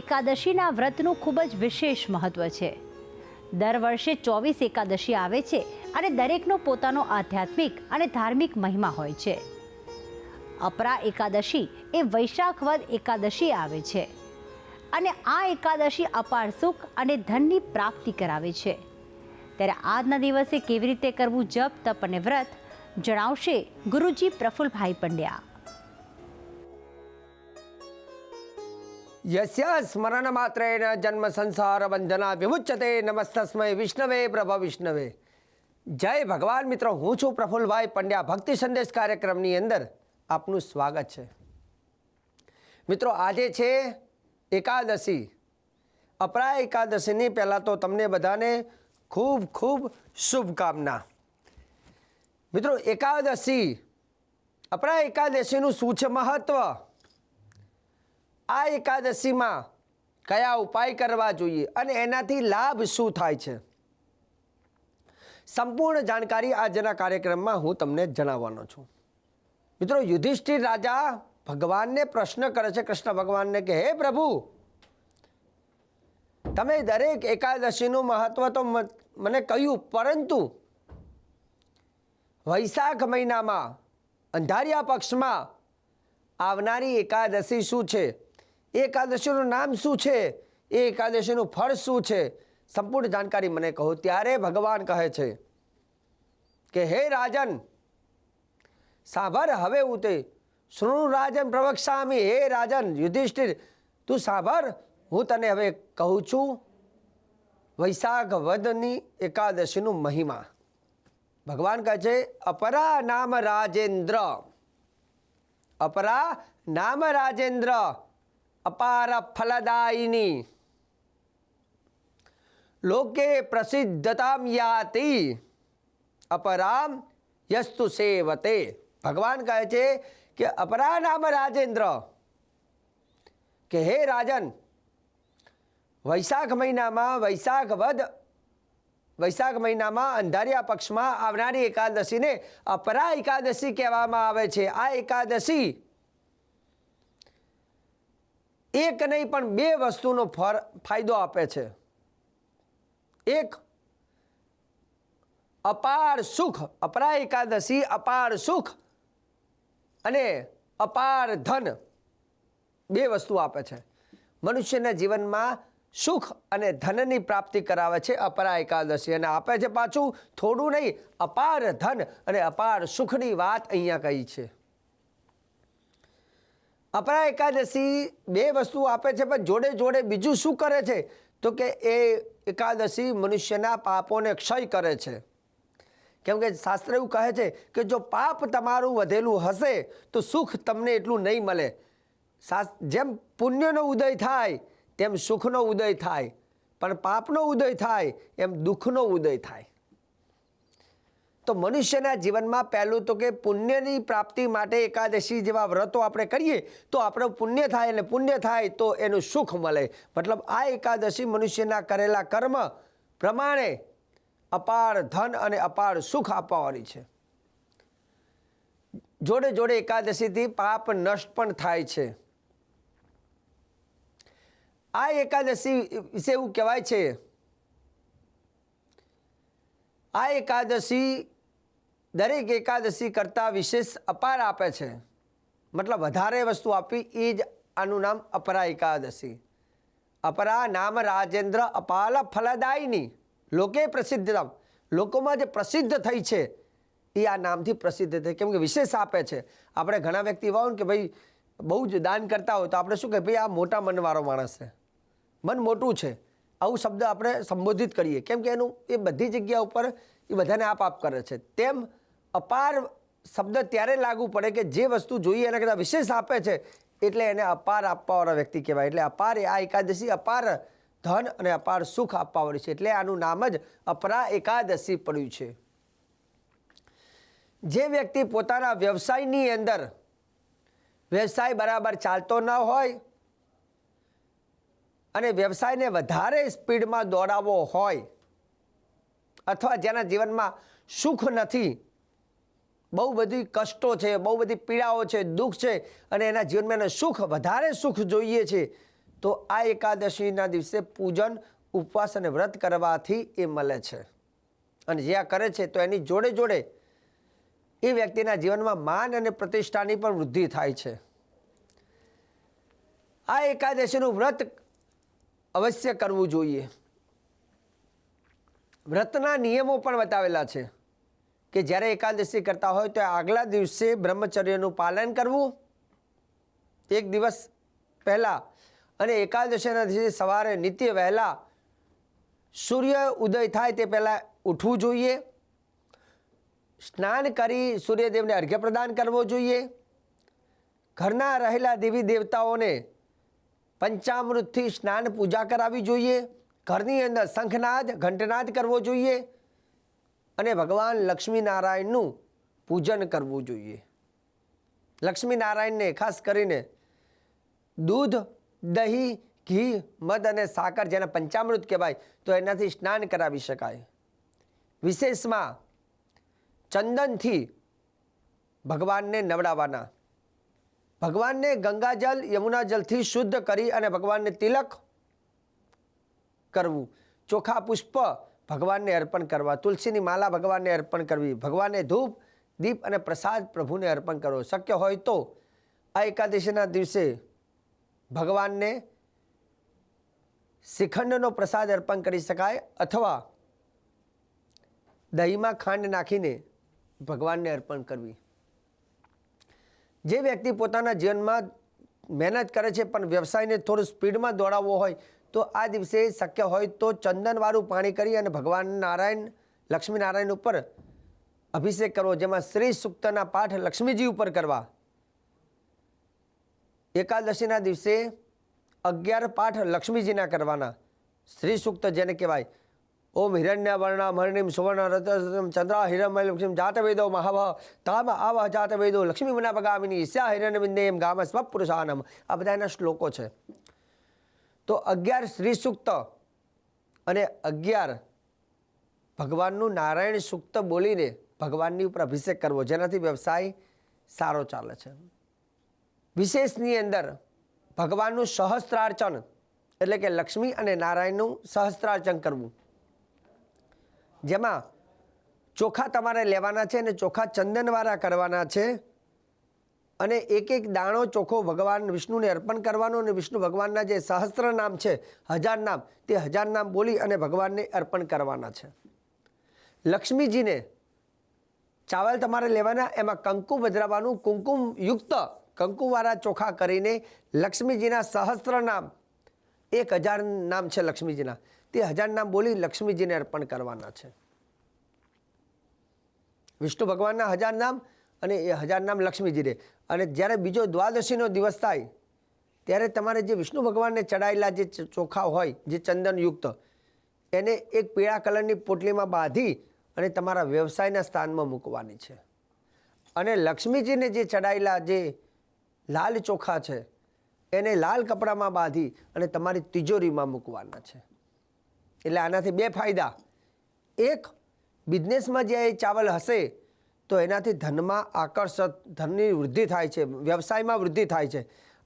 એકાદશીના વ્રતનું ખૂબ જ વિશેષ મહત્વ છે. દર વર્ષે ચોવીસ એકાદશી આવે છે અને દરેકનો પોતાનો આધ્યાત્મિક અને ધાર્મિક મહિમા હોય છે. અપરા એકાદશી એ વૈશાખ વદ એકાદશી આવે છે અને આ એકાદશી અપાર સુખ અને ધનની પ્રાપ્તિ કરાવે છે. ત્યારે આજના દિવસે કેવી રીતે કરવું જપ, તપ અને વ્રત જણાવશે ગુરુજી પ્રફુલભાઈ પંડ્યા. યસ્ય સ્મરણ માત્રેણ જન્મ સંસાર બંધના વિમુચ્યતે નમસ્તસ્મય વિષ્ણવે પ્રભ વિષ્ણવે જય ભગવાન મિત્રો હું છું પ્રફુલભાઈ પંડ્યા ભક્તિ સંદેશ કાર્યક્રમની અંદર આપનું સ્વાગત છે મિત્રો આજે છે એકાદશી અપરા એકાદશીની પહેલાં તો તમને બધાને ખૂબ ખૂબ શુભકામના મિત્રો એકાદશી અપરા એકાદશીનું શું છે મહત્ત્વ આ એકાદશીમાં કયા ઉપાય કરવા જોઈએ અને એનાથી લાભ શું થાય છે? સંપૂર્ણ જાણકારી આજના કાર્યક્રમમાં હું તમને જણાવવાનો છું. મિત્રો, યુધિષ્ઠિર રાજા ભગવાનને પ્રશ્ન કરે છે, કૃષ્ણ ભગવાનને કે હે પ્રભુ, તમે દરેક એકાદશીનું મહત્વ તો મને કહ્યું, પરંતુ વૈશાખ મહિનામાં અંધારિયા પક્ષમાં આવનારી એકાદશી શું છે? એકાદશીનું નામ શું છે? એ એકાદશીનું ફળ શું છે? સંપૂર્ણ જાણકારી મને કહો. ત્યારે ભગવાન કહે છે કે, હે રાજન, સાંભળ, હવે હું તે શૃણુ રાજન પ્રવક્ષામી હે રાજન, યુધિષ્ઠિર, તું સાંભળ, હું તને હવે કહું છું વૈશાખ વદની એકાદશીનું મહિમા. ભગવાન કહે છે, અપરા નામ રાજેન્દ્ર. અપરા નામ રાજેન્દ્ર. અપાર ફલદાયિની લોકે પ્રસિદ્ધતામ યાતિ અપરામ યસ્તુ સેવતે ભગવાન કહે છે કે અપરા નામ રાજેન્દ્ર કે હે રાજન વૈશાખ મહિનામાં વૈશાખ વદ વૈશાખ મહિનામાં અંધારિયા પક્ષમાં આવનારી એકાદશીને અપરા એકાદશી કહેવામાં આવે છે આ એકાદશી એક નહીં, પણ બે વસ્તુનો ફર, ફાયદો આપે છે. એક, અપાર સુખ, અપરા એકાદશી, અપાર સુખ અને અપાર ધન બે વસ્તુ આપે છે. મનુષ્યના જીવનમાં સુખ અને ધનની પ્રાપ્તિ કરાવે છે અપરા એકાદશી અને આપે છે પાછું. થોડું નહીં, અપાર ધન અને અપાર સુખની વાત અહીંયા કહી છે. અપરા એકાદશી બે વસ્તુ આપે છે, પણ જોડે જોડે બીજું શું કરે છે? તો કે એ એકાદશી મનુષ્યના પાપોને ક્ષય કરે છે. કેમ કે શાસ્ત્ર એવું કહે છે કે જો પાપ તમારું વધેલું હશે, તો સુખ તમને એટલું નહીં મળે. જેમ પુણ્યનો ઉદય થાય, તેમ સુખનો ઉદય થાય. પણ પાપનો ઉદય થાય, એમ દુઃખનો ઉદય થાય. તો મનુષ્યના જીવનમાં પહેલું તો કે પુણ્યની પ્રાપ્તિ માટે એકાદશી જેવા વ્રતો આપણે કરીએ તો આપણું પુણ્ય થાય અને પુણ્ય થાય તો એનું સુખ મળે. મતલબ આ એકાદશી મનુષ્યના કરેલા કર્મ પ્રમાણે અપાર ધન અને અપાર સુખ આપવાની છે. જોડે જોડે એકાદશીથી પાપ નષ્ટ પણ થાય છે. આ એકાદશી વિશે એવું કહેવાય છે. આ એકાદશી દરેક એકાદશી કરતાં વિશેષ અપાર આપે છે. મતલબ વધારે વસ્તુ આપી એ જ આનું નામ અપરા એકાદશી. અપરા નામ રાજેન્દ્ર અપાલ ફલદાયની. લોકે પ્રસિદ્ધ લોકોમાં જે પ્રસિદ્ધ થઈ છે, એ આ નામથી પ્રસિદ્ધ થઈ. કેમ કે વિશેષ આપે છે. આપણે ઘણા વ્યક્તિ એવા કે ભાઈ બહુ જ દાન કરતા હોય તો આપણે શું કહે ભાઈ આ મોટા મનવાળો માણસ છે. મન મોટું છે. આવું શબ્દ આપણે સંબોધિત કરીએ. કેમ કે એનું એ બધી જગ્યા ઉપર એ બધાને આપ આપ કરે છે. તેમ અપાર શબ્દ ત્યારે લાગુ પડે કે જે વસ્તુ જોઈએ એના કરતાં વિશેષ આપે છે, એટલે એને અપાર આપવાવાળા વ્યક્તિ કહેવાય. એટલે અપાર આ એકાદશી, અપાર ધન અને અપાર સુખ આપવાવાળી છે. એટલે આનું નામ જ અપરા એકાદશી પડ્યું છે. જે વ્યક્તિ પોતાના વ્યવસાયની અંદર વ્યવસાય બરાબર ચાલતો ન હોય અને વ્યવસાયને વધારે સ્પીડમાં દોડાવવો હોય અથવા જેના જીવનમાં સુખ નથી બહુ બધી કષ્ટો છે, બહુ બધી પીડાઓ છે, દુઃખ છે અને એના જીવનમાં એને સુખ, વધારે સુખ જોઈએ છે. તો આ એકાદશીના દિવસે પૂજન, ઉપવાસ અને વ્રત કરવાથી એ મળે છે. અને જે આ કરે છે તો એની જોડે જોડે એ વ્યક્તિના જીવનમાં માન અને પ્રતિષ્ઠાની પણ વૃદ્ધિ થાય છે. આ એકાદશીનું વ્રત અવશ્ય કરવું જોઈએ. વ્રતના નિયમો પણ બતાવેલા છે. કે જ્યારે એકાદશી કરતા હોય તો આગલા દિવસે બ્રહ્મચર્યનું પાલન કરવું? એક દિવસ પહેલાં અને એકાદશીના દિવસે સવારે નિત્ય વહેલા સૂર્ય ઉદય થાય તે પહેલાં ઉઠવું જોઈએ. સ્નાન કરી સૂર્યદેવને અર્ઘ્ય પ્રદાન કરવો જોઈએ. ઘરના રહેલા દેવી દેવતાઓને પંચામૃતથી સ્નાન પૂજા કરાવવી જોઈએ. ઘરની અંદર શંખનાદ, ઘંટનાદ કરવો જોઈએ. અને ભગવાન લક્ષ્મીનારાયણનું પૂજન કરવું જોઈએ. લક્ષ્મીનારાયણને ખાસ કરીને દૂધ, દહીં, ઘી, મધ અને સાકર જેને પંચામૃત કહેવાય, તો એનાથી સ્નાન કરાવી શકાય. વિશેષમાં ચંદનથી ભગવાનને નવડાવવાના. ભગવાનને ગંગાજલ યમુના જલથી શુદ્ધ કરી અને ભગવાનને તિલક કરવું. ચોખા પુષ્પ ભગવાનને અર્પણ કરવા, તુલસીની માલા ભગવાનને અર્પણ કરવી, ભગવાનને ધૂપ, દીપ અને પ્રસાદ પ્રભુને અર્પણ કરવો. શક્ય હોય તો આ એકાદશીના દિવસે ભગવાનને શ્રીખંડનો પ્રસાદ અર્પણ કરી શકાય અથવા દહીંમાં ખાંડ નાખીને ભગવાનને અર્પણ કરવી. જે વ્યક્તિ પોતાના જીવનમાં મહેનત કરે છે પણ વ્યવસાયને થોડું સ્પીડમાં દોડાવવો હોય તો આ દિવસે શક્ય હોય તો ચંદનવાળું પાણી કરી અને ભગવાન નારાયણ, લક્ષ્મીનારાયણ ઉપર અભિષેક કરવો, જેમાં શ્રી સૂક્તના પાઠ લક્ષ્મીજી ઉપર કરવા. એકાદશીના દિવસે અગિયાર પાઠ લક્ષ્મીજીના કરવાના. શ્રી સૂક્ત જેને કહેવાય, ઓમ હિરણ્ય વર્ણ મરણિમ સુવર્ણ રતમ ચંદ્ર હિરમય લક્ષ્મી જાત વેદો મહાવ તામ આવ જાત વેદો લક્ષ્મી મના પગામિની ઈસ્યા હિરણ્ય બિંદેમ ગામ સ્વપુરુષાનમ આ બધા એના શ્લોકો છે. તો અગિયાર શ્રી સૂક્ત અને અગિયાર ભગવાનનું નારાયણ સૂક્ત બોલીને ભગવાનની ઉપર અભિષેક કરવો, જેનાથી વ્યવસાય સારો ચાલે છે. વિશેષની અંદર ભગવાનનું સહસ્ત્રાર્ચન એટલે કે લક્ષ્મી અને નારાયણનું સહસ્ત્રાર્ચન કરવું. જેમાં ચોખા તમારે લેવાના છે અને ચોખા ચંદનવાળા કરવાના છે. અને એક એક દાણો ચોખ્ખો ભગવાન વિષ્ણુને અર્પણ કરવાનો અને વિષ્ણુ ભગવાનના જે સહસ્ત્ર નામ છે, હજાર નામ, તે હજાર નામ બોલી અને ભગવાનને અર્પણ કરવાના છે. લક્ષ્મીજીને ચાવલ તમારે લેવાના, એમાં કંકુ બદરાવાનું કુમકુમ યુક્ત કંકુવાળા ચોખા કરીને લક્ષ્મીજીના સહસ્ત્ર નામ, એક હજાર નામ છે લક્ષ્મીજીના, તે હજાર નામ બોલી લક્ષ્મીજીને અર્પણ કરવાના છે. વિષ્ણુ ભગવાનના હજાર નામ અને એ હજાર નામ લક્ષ્મીજીને અને જ્યારે બીજો દ્વાદશીનો દિવસ થાય, ત્યારે તમારે જે વિષ્ણુ ભગવાનને ચડાયેલા જે ચોખા હોય, જે ચંદનયુક્ત, એને એક પીળા કલરની પોટલીમાં બાંધી અને તમારા વ્યવસાયના સ્થાનમાં મૂકવાની છે. અને લક્ષ્મીજીને જે ચડાયેલા જે લાલ ચોખા છે, એને લાલ કપડામાં બાંધી અને તમારી તિજોરીમાં મૂકવાના છે. એટલે આનાથી બે ફાયદા. એક બિઝનેસમાં જે ચાવલ હશે તો એનાથી ધનમાં આકર્ષક ધનની વૃદ્ધિ થાય છે, વ્યવસાયમાં વૃદ્ધિ થાય છે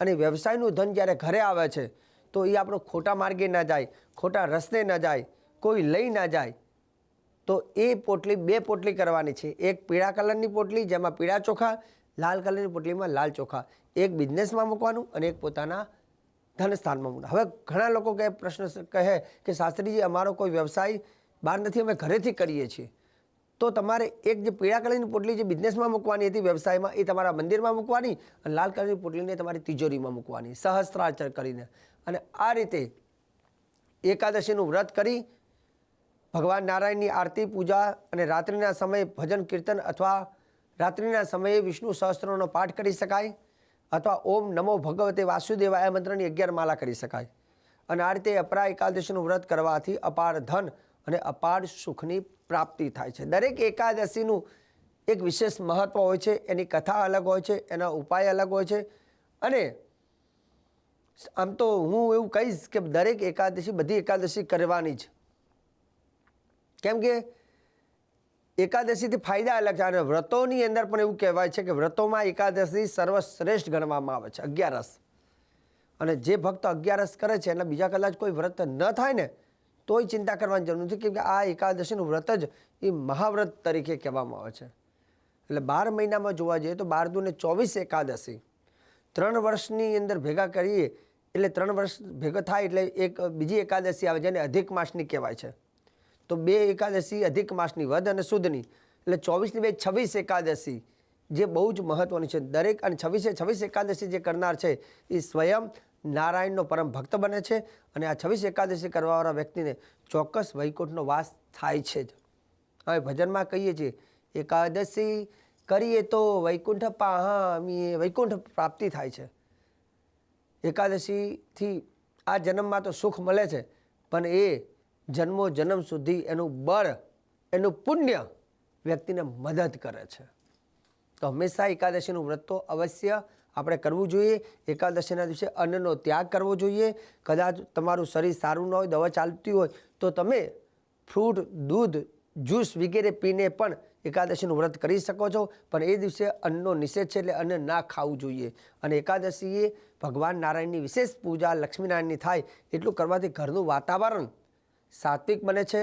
અને વ્યવસાયનું ધન જ્યારે ઘરે આવે છે, તો એ આપણો ખોટા માર્ગે ન જાય, ખોટા રસ્તે ન જાય, કોઈ લઈ ન જાય, તો એ પોટલી બે પોટલી કરવાની છે. એક પીળા કલરની પોટલી જેમાં પીળા ચોખા, લાલ કલરની પોટલીમાં લાલ ચોખા. એક બિઝનેસમાં મૂકવાનું અને એક પોતાના ધન સ્થાનમાં મૂકવાનું. હવે ઘણા લોકો કહે, પ્રશ્ન કહે કે શાસ્ત્રીજી, અમારો કોઈ વ્યવસાય બહાર નથી, અમે ઘરેથી કરીએ છીએ. તો તમારે એક જે પીળા કલરની પોટલી જે બિઝનેસમાં મૂકવાની હતી, વ્યવસાયમાં, એ તમારા મંદિરમાં મૂકવાની અને લાલ કલરની પોટલીને તમારી તિજોરીમાં મૂકવાની, સહસ્ત્રાચર કરીને. અને આ રીતે એકાદશીનું વ્રત કરી ભગવાન નારાયણની આરતી, પૂજા અને રાત્રિના સમયે ભજન, કીર્તન અથવા રાત્રિના સમયે વિષ્ણુ સહસ્ત્રનો પાઠ કરી શકાય અથવા ઓમ નમો ભગવતે વાસુદેવાય મંત્રની અગિયાર માલા કરી શકાય. અને આ રીતે અપરા એકાદશીનું વ્રત કરવાથી અપાર ધન અને અપાર સુખની પ્રાપ્તિ થાય છે. દરેક એકાદશીનું એક વિશેષ મહત્વ હોય છે. એની કથા અલગ હોય છે. એના ઉપાય અલગ હોય છે. અને આમ તો હું એવું કહીશ કે દરેક એકાદશી બધી એકાદશી કરવાની જ. કેમ કે એકાદશીથી ફાયદા અલગ છે. અને વ્રતોની અંદર પણ એવું કહેવાય છે કે વ્રતોમાં એકાદશી સર્વશ્રેષ્ઠ ગણવામાં આવે છે. અગિયારસ. અને જે ભક્ત અગિયારસ કરે છે, એના બીજા કદાચ કોઈ વ્રત ન થાય ને તોય ચિંતા કરવાની જરૂર નથી, કેમકે આ એકાદશીનું વ્રત જ એ મહાવ્રત તરીકે કહેવામાં આવે છે. એટલે બાર મહિનામાં જોવા જઈએ તો બાર દુને ચોવીસ એકાદશી. ત્રણ વર્ષની અંદર ભેગા કરીએ, એટલે ત્રણ વર્ષ ભેગા થાય એટલે એક બીજી એકાદશી આવે જેને અધિક માસની કહેવાય છે. તો બે એકાદશી અધિક માસની વધ અને સુદની. એટલે ચોવીસની બે છવ્વીસ એકાદશી જે બહુ જ મહત્વની છે. દરેક અને છવ્વીસે છવ્વીસ એકાદશી જે કરનાર છે એ સ્વયં નારાયણનો પરમ ભક્ત બને છે અને આ છવ્વીસ એકાદશી કરવાવાળા વ્યક્તિને ચોક્કસ વૈકુંઠનો વાસ થાય છે જ. હવે ભજનમાં કહીએ છીએ, એકાદશી કરીએ તો વૈકુંઠ પામીએ વૈકુંઠ પ્રાપ્તિ થાય છે. એકાદશીથી આ જન્મમાં તો સુખ મળે છે, પણ એ જન્મો જન્મ સુધી એનું બળ, એનું પુણ્ય વ્યક્તિને મદદ કરે છે. તો હંમેશા એકાદશીનું વ્રત તો અવશ્ય આપણે કરવું જોઈએ. એકાદશીના દિવસે અન્નનો ત્યાગ કરવો જોઈએ. કદાચ તમારું શરીર સારું ન હોય, દવા ચાલતી હોય, તો તમે ફ્રૂટ, દૂધ, જ્યુસ વગેરે પીને પણ એકાદશીનું વ્રત કરી શકો છો. પણ એ દિવસે અન્નનો નિષેધ છે એટલે અન્ન ના ખાવું જોઈએ. અને એકાદશીએ ભગવાન નારાયણની વિશેષ પૂજા લક્ષ્મીનારાયણની થાય એટલું કરવાથી ઘરનું વાતાવરણ સાત્વિક બને છે.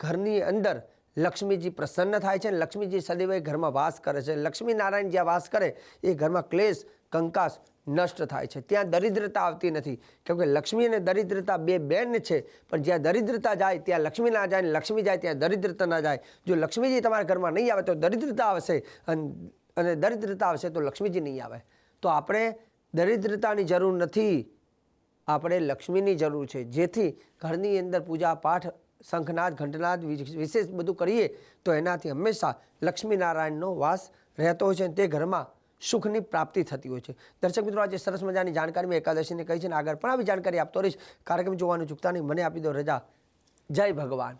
ઘરની અંદર લક્ષ્મીજી પ્રસન્ન થાય છે અને લક્ષ્મીજી સદૈવ ઘરમાં વાસ કરે છે. લક્ષ્મીનારાયણ જ્યાં વાસ કરે, એ ઘરમાં ક્લેશ કંકાસ નષ્ટ થાય છે. ત્યાં દરિદ્રતા આવતી નથી. કેમ કે લક્ષ્મી અને દરિદ્રતા બે બેન છે, પણ જ્યાં દરિદ્રતા જાય, ત્યાં લક્ષ્મી ના જાય લક્ષ્મી જાય, ત્યાં દરિદ્રતા ના જાય. જો લક્ષ્મીજી તમારા ઘરમાં નહીં આવે તો દરિદ્રતા આવશે અને દરિદ્રતા આવશે તો લક્ષ્મીજી નહીં આવે. તો આપણે દરિદ્રતાની જરૂર નથી. આપણે લક્ષ્મીની જરૂર છે. જેથી ઘરની અંદર પૂજા પાઠ, શંખનાદ, ઘંટનાદ વિશેષ બધું કરીએ, તો એનાથી હંમેશા લક્ષ્મીનારાયણનો વાસ રહેતો હોય છે તે ઘરમાં સુખની પ્રાપ્તિ થતી હોય છે. દર્શક મિત્રો, આજે સરસ મજાની જાણકારી મેં એકાદશીને કહી છે અને આગળ પણ આવી જાણકારી આપતો રહીશ. કાર્યક્રમ જોવાનું ચૂકતા નહીં, મને આપી દો રજા. જય ભગવાન.